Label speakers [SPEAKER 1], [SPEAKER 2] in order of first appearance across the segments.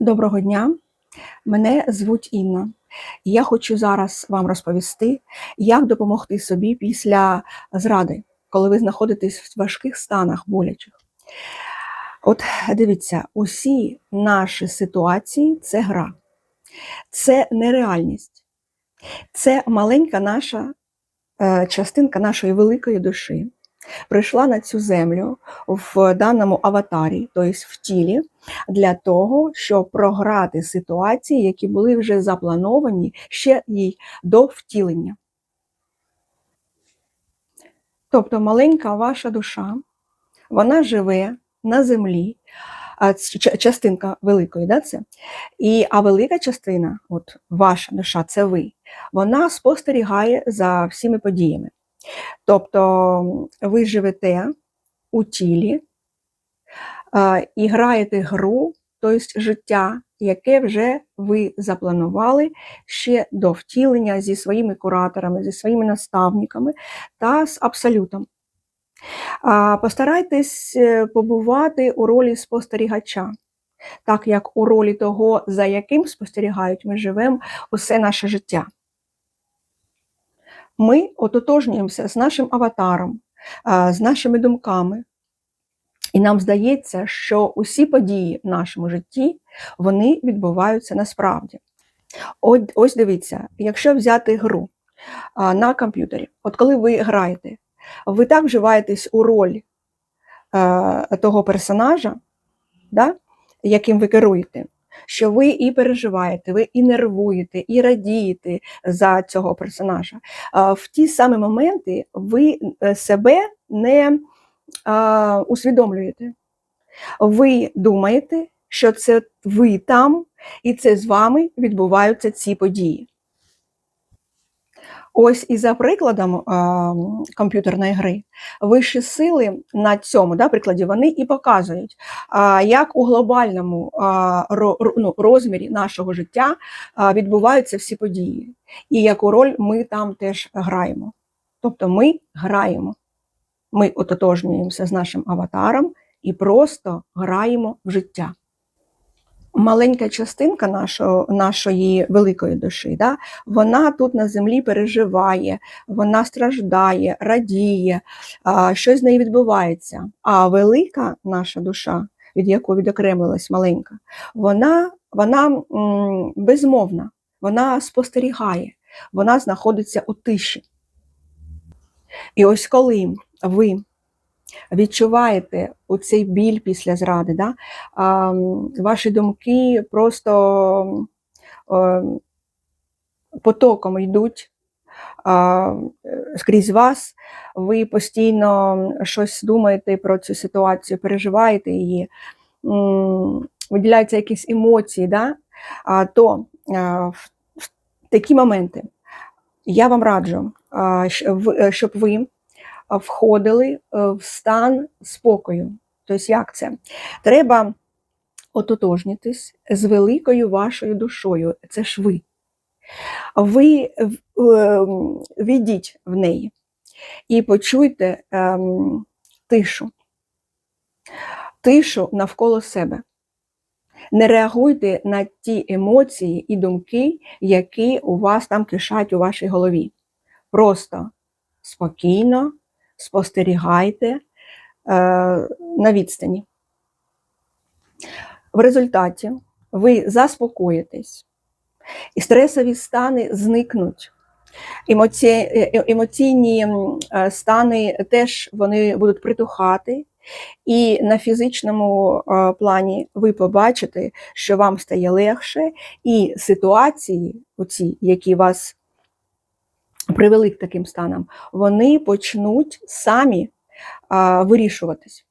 [SPEAKER 1] Доброго дня, мене звуть Інна. І я хочу зараз вам розповісти, як допомогти собі після зради, коли ви знаходитесь в важких станах болячих. От дивіться, усі наші ситуації це гра, це нереальність, це маленька наша е, частинка нашої великої душі. Прийшла на цю землю в даному аватарі, тобто в тілі, для того, щоб програти ситуації, які були вже заплановані ще їй до втілення. Тобто маленька ваша душа, вона живе на землі, частинка великої, да, це? І, а велика частина, от ваша душа, це ви, вона спостерігає за всіми подіями. Тобто ви живете у тілі і граєте гру, тобто життя, яке вже ви запланували ще до втілення зі своїми кураторами, зі своїми наставниками та з абсолютом. Постарайтесь е, побувати у ролі спостерігача, так як у ролі того, за яким спостерігають, ми живемо усе наше життя. Ми ототожнюємося з нашим аватаром, з нашими думками. І нам здається, що усі події в нашому житті вони відбуваються насправді. Ось дивіться, якщо взяти гру на комп'ютері, от коли ви граєте, ви так вживаєтесь у роль того персонажа, да, яким ви керуєте, що ви і переживаєте, ви і нервуєте, і радієте за цього персонажа. В ті самі моменти ви е, себе не усвідомлюєте. Ви думаєте, що це ви там, і це з вами відбуваються ці події. Ось і за прикладом а, комп'ютерної гри, вищі сили на цьому да, прикладі вони і показують, а, як у глобальному а, ро, ну, розмірі нашого життя а, відбуваються всі події, і яку роль ми там теж граємо. Тобто ми граємо, ми ототожнюємося з нашим аватаром і просто граємо в життя. Маленька частинка нашого, нашої великої душі, да, вона тут на землі переживає, вона страждає, радіє, а, щось з нею відбувається. А велика наша душа, від якої відокремилась маленька, вона, вона м, безмовна, вона спостерігає, вона знаходиться у тиші. І ось коли ви відчуваєте оцей біль після зради, да? а, ваші думки просто е, потоком йдуть а, скрізь вас, ви постійно щось думаєте про цю ситуацію, переживаєте її, виділяються якісь емоції, да? а, то а, в, такі моменти я вам раджу, а, е, щоб ви а, входили е, в стан спокою. Тобто, як це? Треба ототожнітись з великою вашою душою. Це ж ви. Ви ем, війдіть в неї і почуйте ем, тишу. Тишу навколо себе. Не реагуйте на ті емоції і думки, які у вас там кишать у вашій голові. Просто спокійно спостерігайте е, на відстані. В результаті ви заспокоїтесь, і стресові стани зникнуть. Е- е- Емоційні стани теж вони будуть притухати, і на фізичному плані ви побачите, що вам стає легше, і ситуації, оці, які вас привели к таким станам, вони почнуть самі а, вирішуватись.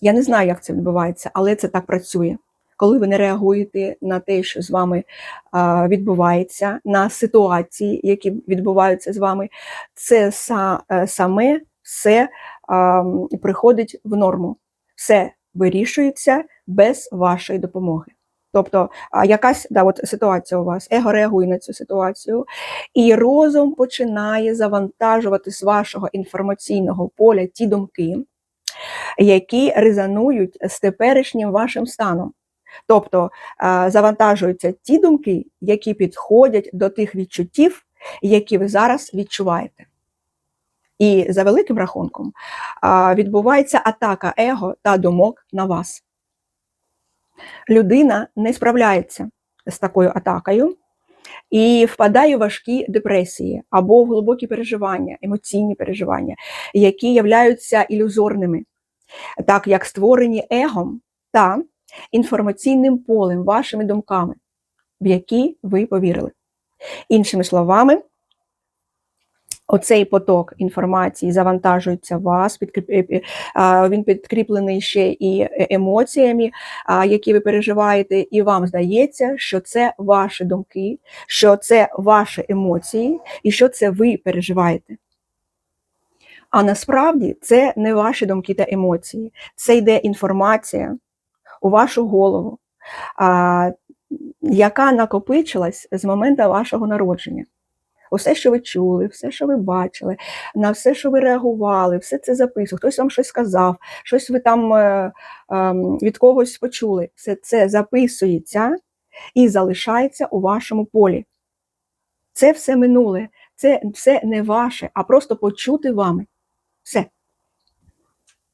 [SPEAKER 1] Я не знаю, як це відбувається, але це так працює. Коли ви не реагуєте на те, що з вами а, відбувається, на ситуації, які відбуваються з вами, це са, е, саме все а, приходить в норму. Все вирішується без вашої допомоги. Тобто, якась да, от ситуація у вас, его реагує на цю ситуацію, і розум починає завантажувати з вашого інформаційного поля ті думки, які резонують з теперішнім вашим станом. Тобто завантажуються ті думки, які підходять до тих відчуттів, які ви зараз відчуваєте. І за великим рахунком відбувається атака его та думок на вас. Людина не справляється з такою атакою і впадає в важкі депресії або в глибокі переживання, емоційні переживання, які являються ілюзорними, так як створені егом та інформаційним полем, вашими думками, в які ви повірили. Іншими словами, оцей поток інформації завантажується вас, е, він підкріплений ще і е- емоціями, які ви переживаєте, і вам здається, що це ваші думки, що це ваші емоції, і що це ви переживаєте. А насправді це не ваші думки та емоції, це йде інформація у вашу голову, яка накопичилась з моменту вашого народження. Усе, що ви чули, все, що ви бачили, на все, що ви реагували, все це записували. Хтось вам щось сказав, щось ви там е, е, від когось почули. Все це записується і залишається у вашому полі. Це все минуле, це все не ваше, а просто почути вами. Все.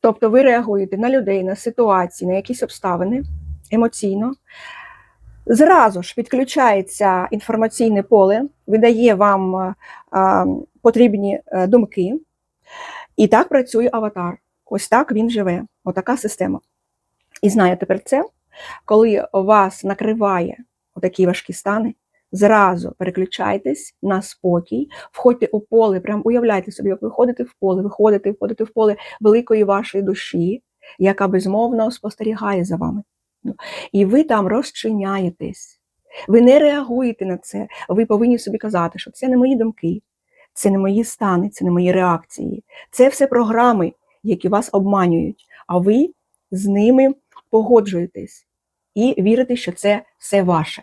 [SPEAKER 1] Тобто ви реагуєте на людей, на ситуації, на якісь обставини емоційно. Зразу ж підключається інформаційне поле, видає вам е, потрібні е, думки, і так працює аватар. Ось так він живе. Отака система. І знає тепер це, коли вас накриває такі важкі стани, зразу переключайтесь на спокій, входьте у поле, прям уявляйте собі, як ви ходите в поле, виходите, входите в поле великої вашої душі, яка безмовно спостерігає за вами. Ну, І ви там розчиняєтесь. Ви не реагуєте на це. Ви повинні собі казати, що це не мої думки, це не мої стани, це не мої реакції. Це все програми, які вас обманюють, а ви з ними погоджуєтесь і вірите, що це все ваше.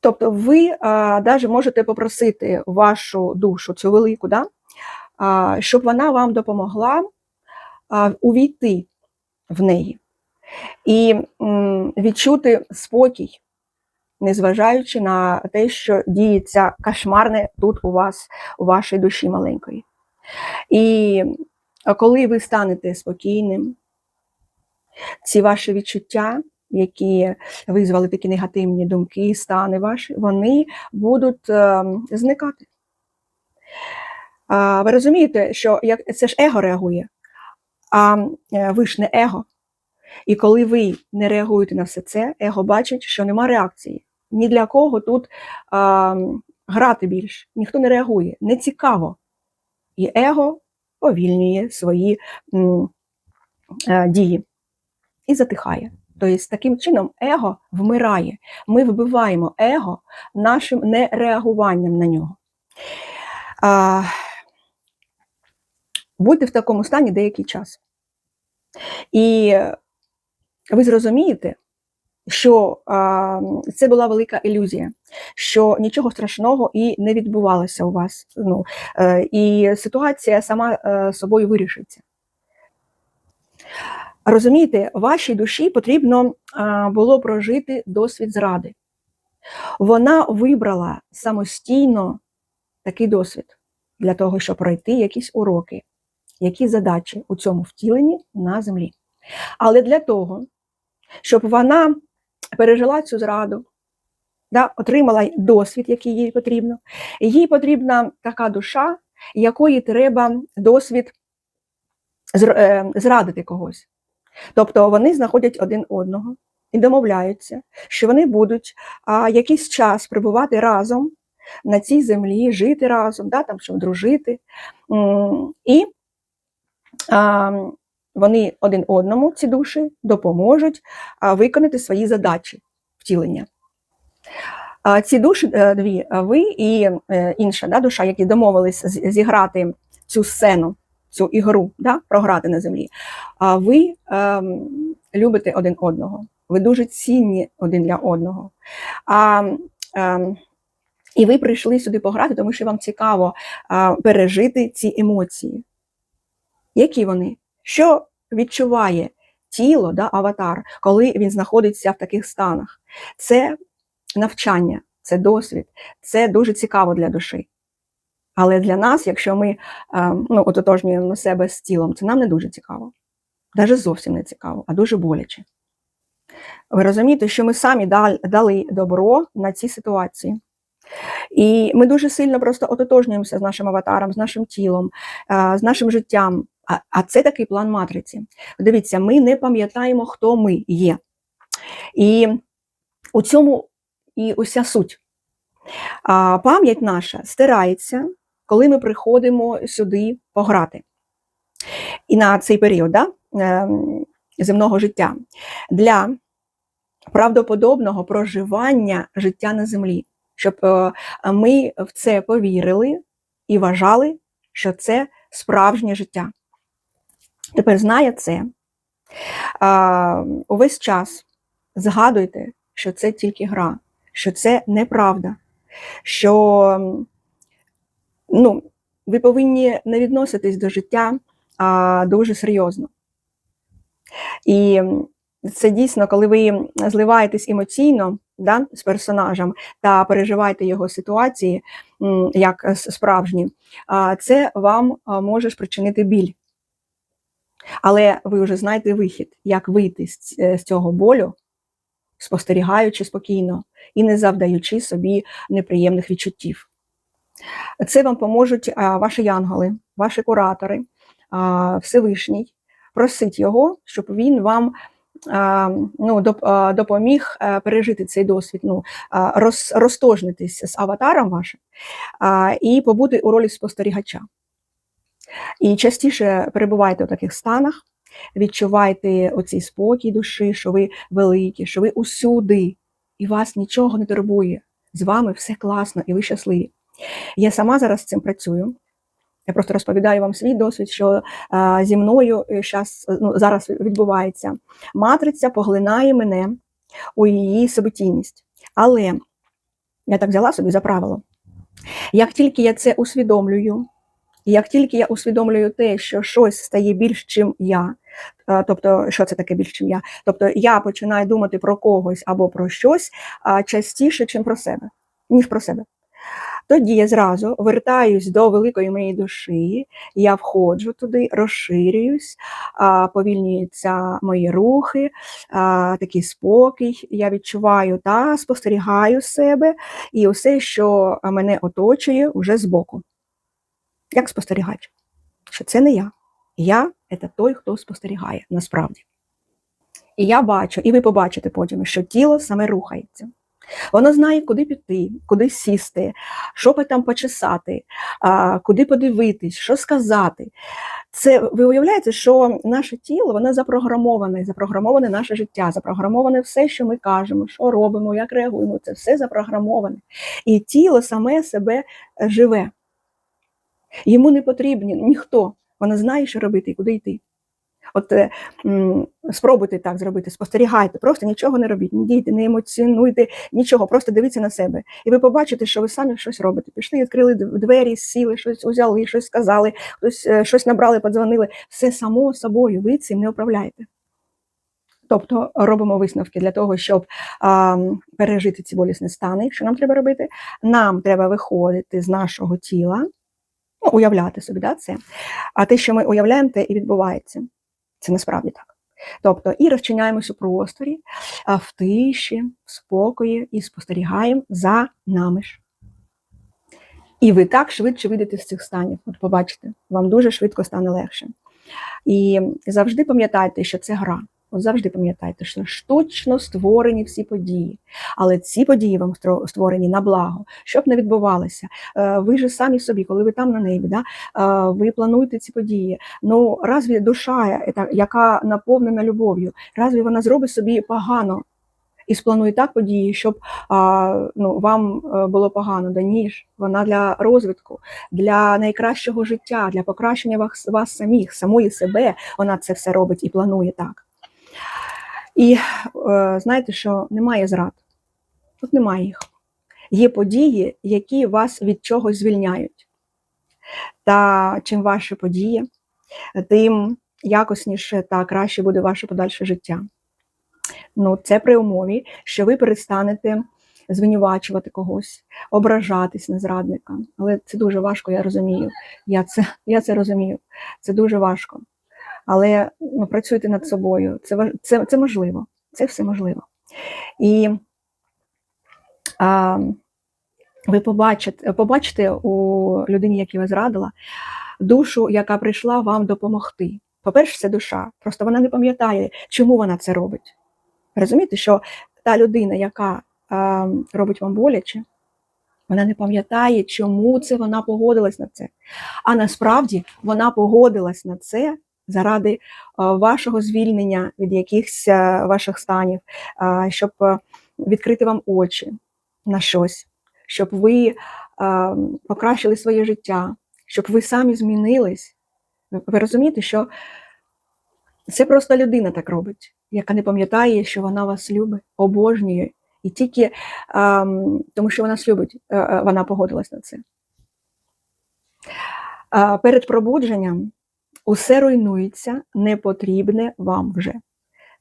[SPEAKER 1] Тобто ви навіть можете попросити вашу душу, цю велику, да, а, щоб вона вам допомогла а, увійти в неї і відчути спокій, незважаючи на те, що діється кошмарне тут у вас, у вашій душі маленької. І коли ви станете спокійним, ці ваші відчуття, які визвали такі негативні думки, стани ваші, вони будуть е, зникати. Ви розумієте, що як це ж его реагує, а е, ви ж не его. І коли ви не реагуєте на все це, его бачить, що нема реакції. Ні для кого тут а, грати більш, ніхто не реагує, не цікаво. І его повільнює свої м, а, дії і затихає. Тобто, таким чином его вмирає. Ми вбиваємо его нашим нереагуванням на нього. А, будьте в такому стані деякий час. І ви зрозумієте, що а, це була велика ілюзія, що нічого страшного і не відбувалося у вас. Ну, е, І ситуація сама е, собою вирішиться. Розумієте, вашій душі потрібно було прожити досвід зради. Вона вибрала самостійно такий досвід для того, щоб пройти якісь уроки, які задачі у цьому втіленні на землі. Але для того, щоб вона пережила цю зраду, да, отримала досвід, який їй потрібно, їй потрібна така душа, якої треба досвід е, зрадити когось. Тобто вони знаходять один одного і домовляються, що вони будуть а, якийсь час перебувати разом на цій землі, жити разом, да, там, щоб дружити. І а, вони один одному, ці душі, допоможуть виконати свої задачі втілення. Ці душі е, дві, ви і е, інша да, душа, які домовились зіграти цю сцену цю ігру, да, програти на землі. Ви ем, любите один одного, ви дуже цінні один для одного. А, ем, І ви прийшли сюди пограти, тому що вам цікаво а, пережити ці емоції. Які вони? Що відчуває тіло, да, аватар, коли він знаходиться в таких станах. Це навчання, це досвід, це дуже цікаво для душі. Але для нас, якщо ми е, ну, ототожнюємо себе з тілом, це нам не дуже цікаво. Навіть зовсім не цікаво, а дуже боляче. Ви розумієте, що ми самі дали добро на ці ситуації. І ми дуже сильно просто ототожнюємося з нашим аватаром, з нашим тілом, е, з нашим життям. А це такий план матриці. Дивіться, ми не пам'ятаємо, хто ми є. І у цьому і уся суть. А Пам'ять наша стирається, коли ми приходимо сюди пограти. І на цей період да, ем, земного життя для правдоподобного проживання життя на землі, щоб е, ми в це повірили і вважали, що це справжнє життя. Тепер знає це. Увесь час згадуйте, що це тільки гра, що це неправда, що ну, ви повинні не відноситись до життя а, дуже серйозно. І це дійсно, коли ви зливаєтесь емоційно да, з персонажем та переживаєте його ситуації як справжні, це вам може спричинити біль. Але ви вже знаєте вихід, як вийти з е, цього болю, спостерігаючи спокійно і не завдаючи собі неприємних відчуттів. Це вам поможуть ваші янголи, ваші куратори, Всевишній. Просить його, щоб він вам ну, допоміг е, пережити цей досвід, ну, розтожнитись з аватаром вашим і побути у ролі спостерігача. І частіше перебувайте у таких станах, відчувайте оцей спокій душі, що ви великі, що ви усюди, і вас нічого не турбує. З вами все класно і ви щасливі. Я сама зараз з цим працюю. Я просто розповідаю вам свій досвід, що а, зі мною щас, е, ну, зараз відбувається. Матриця поглинає мене у її событійність. Але я так взяла собі за правило. Як тільки я це усвідомлюю, як тільки я усвідомлюю те, що щось стає більш чим я, тобто, що це таке більш чим я, тобто я починаю думати про когось або про щось частіше, чим про себе, ніж про себе. Тоді я зразу вертаюсь до великої моєї душі, я входжу туди, розширююсь, повільнюються мої рухи, такий спокій, я відчуваю та спостерігаю себе і усе, що мене оточує, вже збоку як спостерігач, що це не я. Я це той, хто спостерігає насправді. І я бачу, і ви побачите потім, що тіло саме рухається. Воно знає, куди піти, куди сісти, що там почесати, куди подивитись, що сказати. Це ви уявляєте, що наше тіло воно запрограмоване, запрограмоване наше життя, запрограмоване все, що ми кажемо, що робимо, як реагуємо. Це все запрограмоване. І тіло саме себе живе. Йому не потрібен ніхто. Вона знає, що робити і куди йти. От е, спробуйте так зробити, спостерігайте, просто нічого не робіть, не дійте, не емоціонуйте нічого, просто дивіться на себе. І ви побачите, що ви самі щось робите. Пішли, відкрили двері, сіли, щось узяли, щось сказали, хтось е, щось набрали, подзвонили. Все само собою, ви цим не управляєте. Тобто робимо висновки для того, щоб а, пережити ці болісні стани, що нам треба робити. Нам треба виходити з нашого тіла ну, уявляти собі да, це. А те, що ми уявляємо, те і відбувається. Це насправді так. Тобто і розчиняємось у просторі, в тиші, в спокої і спостерігаємо за нами ж. І ви так швидше вийдете з цих станів. От побачите, вам дуже швидко стане легше. І завжди пам'ятайте, що це гра. Завжди пам'ятайте, що штучно створені всі події, але ці події вам створені на благо, щоб не відбувалося. Е, ви ж самі собі, коли ви там на небі, да, е, ви плануєте ці події. Ну разві душа, яка наповнена любов'ю, разві вона зробить собі погано? І спланує так події, щоб ну, вам е, було погано, да ніж вона для розвитку, для найкращого життя, для покращення вас, вас самих, самої себе. Вона це все робить і планує так. І е, знаєте, що немає зрад. Тут немає їх. Є події, які вас від чогось звільняють. Та чим ваші події, тим якісніше та краще буде ваше подальше життя. Ну, це при умові, що ви перестанете звинувачувати когось, ображатись на зрадника. Але це дуже важко, я розумію. Я це, я це розумію. Це дуже важко. Але ну, працюйте над собою. Це, це, це можливо. Це все можливо. І а, ви побачите, побачите у людині, яку ви зрадила, душу, яка прийшла вам допомогти. По-перше, це душа. Просто вона не пам'ятає, чому вона це робить. Розумієте, що та людина, яка а, робить вам боляче, вона не пам'ятає, чому це вона погодилась на це. А насправді вона погодилась на це заради вашого звільнення від якихось ваших станів, щоб відкрити вам очі на щось, щоб ви покращили своє життя, щоб ви самі змінились. Ви- розумієте, що це просто людина так робить, яка не пам'ятає, що вона вас любить, обожнює, і тільки ем, тому, що вона вас любить, е, е, вона погодилась на це. Перед пробудженням усе руйнується, непотрібне вам вже.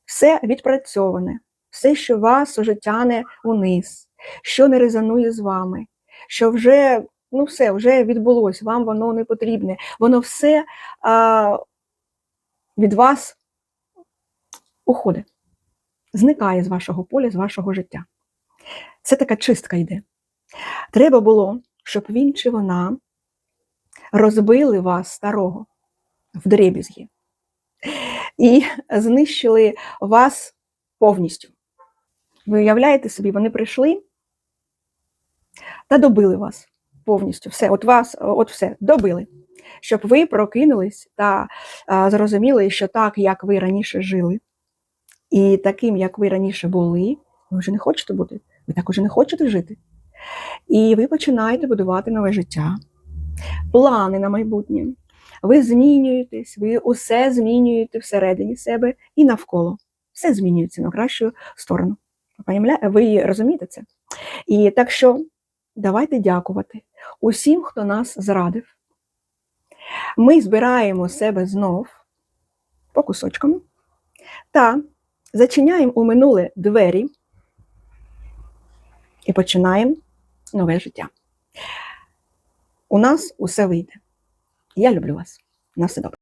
[SPEAKER 1] Все відпрацьоване, все, що вас уже тяне униз, що не резонує з вами, що вже, ну все, вже відбулось, вам воно не потрібне. Воно все а, від вас уходить, зникає з вашого поля, з вашого життя. Це така чистка йде. Треба було, щоб він чи вона розбили вас старого в дребізги і знищили вас повністю. Ви уявляєте собі, вони прийшли та добили вас повністю. Все, от вас, от все, добили. Щоб ви прокинулись та а, зрозуміли, що так, як ви раніше жили, і таким, як ви раніше були, ви вже не хочете бути, ви так уже не хочете жити. І ви починаєте будувати нове життя, плани на майбутнє. Ви змінюєтесь, ви усе змінюєте всередині себе і навколо. Все змінюється на кращу сторону. Ви розумієте це? І так що давайте дякувати усім, хто нас зрадив. Ми збираємо себе знов по кусочкам та зачиняємо у минуле двері і починаємо нове життя. У нас усе вийде. Я люблю вас. На все добре.